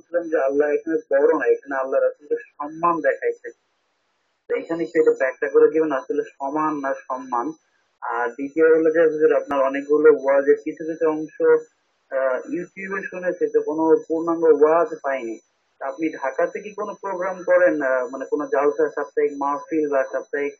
শুনছিলাম যে আল্লাহ এখানে বড় না, এখানে আল্লাহ রাসুলকে সম্মান দেখাইছে। এখানে একটু এটা ব্যাখ্যা করে দিবেন, আসলে সমান না সম্মান? আর দ্বিতীয় হলো যে আপনার অনেকগুলো ওয়াজের কিছু কিছু অংশ ইউটিউবে শুনেছে, তো কোনো পূর্ণাঙ্গ ওয়াজ পাইনি। আপনি ঢাকাতে কি কোনো প্রোগ্রাম করেন মানে কোনো জালসা, সাপ্তাহিক মাহফিল বা সাপ্তাহিক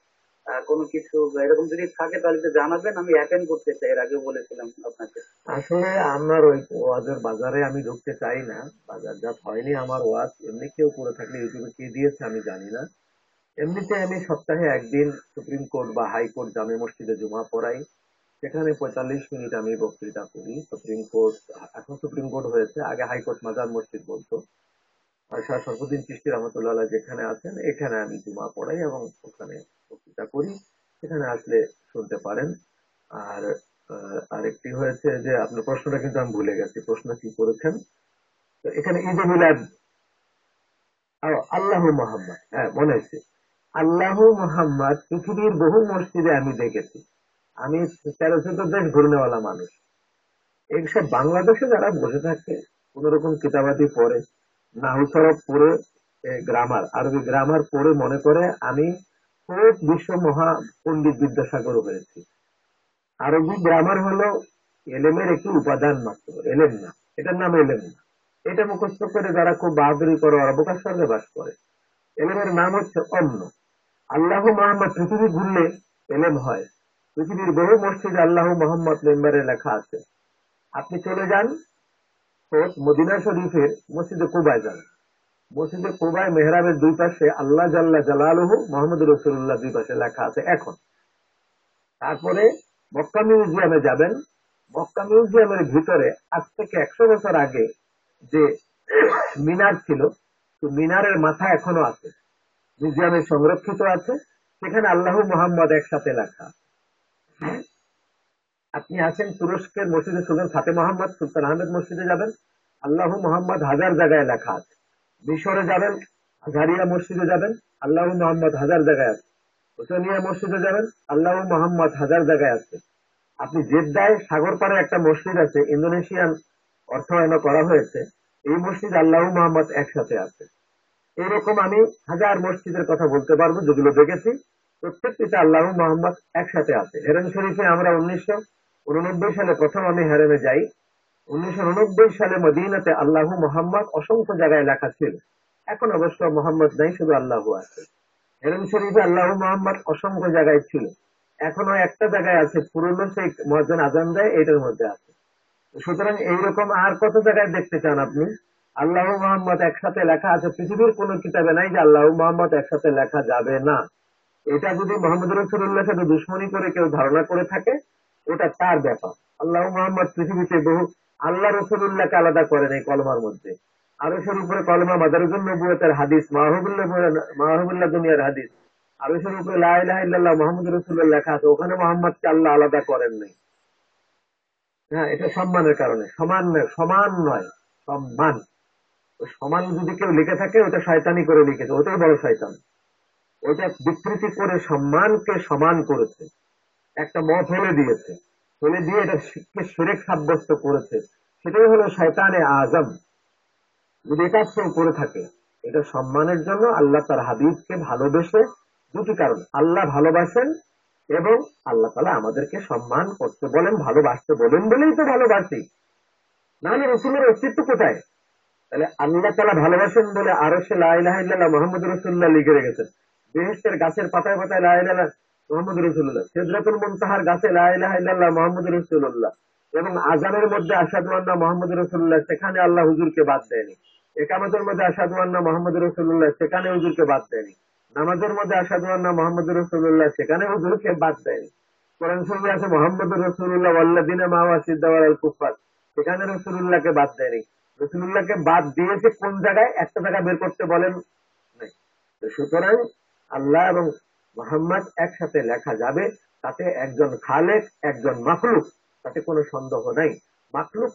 কোনো কিছু এরকম যদি থাকে তাহলে জানাবেন, আমি অ্যাটেন্ড করতে চাই, এর আগে বলেছিলাম আপনাকে। আসলে আমার ওই ওয়াজের বাজারে, আমি ঢুকতে চাই না। বাজার বাজারজাত হয়নি আমার ওয়াজ। এমনি কেউ করে থাকলে ইউটিউবে কে দিয়েছে আমি জানি না। এমনিতে আমি সপ্তাহে একদিন সুপ্রিম কোর্ট বা হাইকোর্ট জামে মসজিদে জমা পড়াই। সেখানে পঁয়তাল্লিশ মিনিট আমি বক্তৃতা করি। সুপ্রিম কোর্ট, এখন সুপ্রিম কোর্ট হয়েছে। আগে হাইকোর্ট মাজার মসজিদ বলতো। শাহ সরফুদ্দিন চিস্তি রহমতুল্লাহ যেখানে আছেন, এখানে আমি জুমা পড়াই এবং ওখানে বক্তৃতা করি। সেখানে আসলে শুনতে পারেন। আর আরেকটি হয়েছে যে আপনার প্রশ্নটা কিন্তু আমি ভুলে গেছি, প্রশ্ন কি করেছেন? তো এখানে ঈদে মিলাদ আল্লাহ মোহাম্মদ হ্যাঁ মনে হয়েছে আল্লাহ মোহাম্মদ পৃথিবীর বহু মসজিদে আমি দেখেছি। আমি তেরো চোদ্দ দেশ ঘুরনেওয়ালা মানুষ। এইসব বাংলাদেশে যারা বসে থাকে কোন রকম কিতাবাদি পড়ে নাহু সরব পড়ে গ্রামার, আরবি গ্রামার পড়ে মনে করে, আমি বিশ্ব মহা পণ্ডিত বিদ্যাসাগর হয়েছি। আরবি গ্রামার হলো এলেমের একটি উপাদান মাত্র, এলেম না, এটার নাম এলেম না। এটা মুখস্থ করে যারা খুব বাহাদুরি করে অবকাশ সঙ্গে বাস করে। এলেমের নাম হচ্ছে অন্য। আল্লাহ মোহাম্মদ পৃথিবী ঘুরলে এলেম হয়। পৃথিবীর বহু মসজিদ আল্লাহ মোহাম্মদ মেম্বারে লেখা আছে, আপনি চলে যান মদিনা শরীফের মসজিদে কুবায় যান। মসজিদে কুবায় মেহরাবের দুই পাশে আল্লাহ জাল্লা জালালহু মোহাম্মদ রসুল্লাহ দুই পাশে লেখা আছে এখন। তারপরে মক্কা মিউজিয়ামে যাবেন। মক্কা মিউজিয়ামের ভিতরে আজ থেকে একশো বছর আগে যে মিনার ছিল মিনারের মাথা এখনও আছে। মিউজিয়ামে সংরক্ষিত আছে। সেখানে আল্লাহ মোহাম্মদ একসাথে লেখা? আপনি আছেন তুরস্কের মসজিদে সুলতান ফাতে মোহাম্মদ, সুলতান আহমেদ মসজিদে যাবেন। আল্লাহ মোহাম্মদ হাজার জায়গায় লেখা আছে। মিশরে যাবেন, আজারিয়া মসজিদে যাবেন। আল্লাহ মোহাম্মদ হাজার জায়গায় আছে। হোসেনিয়া মসজিদে যাবেন, আল্লাহ মোহাম্মদ হাজার জায়গায় আছে। আপনি জেদ্দায় সাগর পাড়ে একটা মসজিদ আছে, ইন্দোনেশিয়ান অর্থায়ন করা হয়েছে, এই মসজিদ আল্লাহ মোহাম্মদ একসাথে আছে। এইরকম আমি হাজার মসজিদের কথা বলতে পারব, যেগুলো দেখেছি, প্রত্যেকটিতে আল্লাহ মোহাম্মদ একসাথে আছে। হেরেন শরীফে আমরা উনিশশো উননব্বই সালে প্রথম আমি হেরেমে যাই। উনিশশো উননব্বই সালে মদিনাতে আল্লাহ মোহাম্মদ অসংখ্য জায়গায় লেখা ছিল। এখন অবশ্য মোহাম্মদ নাই, শুধু আল্লাহ আছে। হেরেম শরীফে আল্লাহ মোহাম্মদ অসংখ্য জায়গায় ছিল। এখনও একটা জায়গায় আছে, পুরনো সেই মহাজন আজান দেয়, এটার মধ্যে আছে। সুতরাং এইরকম আর কত জায়গায় দেখতে চান আপনি? আল্লাহ মোহাম্মদ একসাথে লেখা আছে, পৃথিবীর কোন কিতাবে নাই যে আল্লাহ মোহাম্মদ একসাথে লেখা যাবে না। এটা যদি মোহাম্মদ রসুল্লাহ সাথে দুশ্মনী করে কেউ ধারণা করে থাকে ওটা তার ব্যাপার। আল্লাহ মোহাম্মদ পৃথিবীতে বহু, আল্লাহ রসুল্লাহকে আলাদা করেন এই কলমার মধ্যে। আরও উপরে কলমা মাদারুজুল নবুয়তের হাদিস মাহবুল্লাহ দুনিয়ার হাদিস। আরও উপরে লাহ মোহাম্মদ রসুল্লাহ লেখা আছে, ওখানে মোহাম্মদকে আল্লাহ আলাদা করেন নাই। হ্যাঁ এটা সম্মানের কারণে, সমান নয় সমান নয়, সম্মান। সমান যদি কেউ লিখে থাকে, ওটা শয়তানি করে লিখেছে, ওটাই বড় শয়তান। ওটা বিকৃতি করে সম্মানকে সমান করেছে, একটা মত ফেলে দিয়েছে। ফেলে দিয়ে এটা শিখকে সেরেক সাব্যস্ত করেছে। সেটাই হলো শয়তানে আজম। যদি এটা কেউ করে থাকে, এটা সম্মানের জন্য আল্লাহ তার হাবিবকে ভালোবেসে দুটি কারণ, আল্লাহ ভালোবাসেন এবং আল্লাহ তালা আমাদেরকে সম্মান করতে বলেন, ভালোবাসতে বলেন বলেই তো ভালোবাসি। নাহলে রসুলের অস্তিত্ব কোথায়? তাহলে আল্লাহ তালা ভালোবাসেন বলে আরও সে লাইলাহ মোহাম্মদ রসুল্লাহ লিখে রেখেছেন। বেহেস্তের গাছের পাতায় পাতায় লাইলাহ মোহাম্মদ রসুল্লাহ, সেদরাতুল মুনতাহার গাছে লাইলাহ মোহাম্মদ রসুল্লাহ। এবং আজানের মধ্যে আসাদুয়ান্না মোহাম্মদ রসুল্লাহ সেখানে আল্লাহ হুজুরকে বাদ দেয়নি। একামতের মধ্যে আসাদুয়ান্না মোহাম্মদ রসুল্লাহ সেখানে হুজুরকে বাদ দেয়নি। নামাজের মধ্যে আসাদুয়ান্না মোহাম্মদ রসুল্লাহ সেখানে হুজুরকে বাদ দেয়নি। বাদ দেয়নি। রসুল্লাহকে বাদ দিয়েছে কোন জায়গায়? একটা জায়গা বের করতে বলেন সুতরাং আল্লাহ এবং মোহাম্মদ একসাথে লেখা যাবে, তাতে একজন খালেক, একজন মাখলুক। তাতে কোনো সন্দেহ নাই। মাখলুক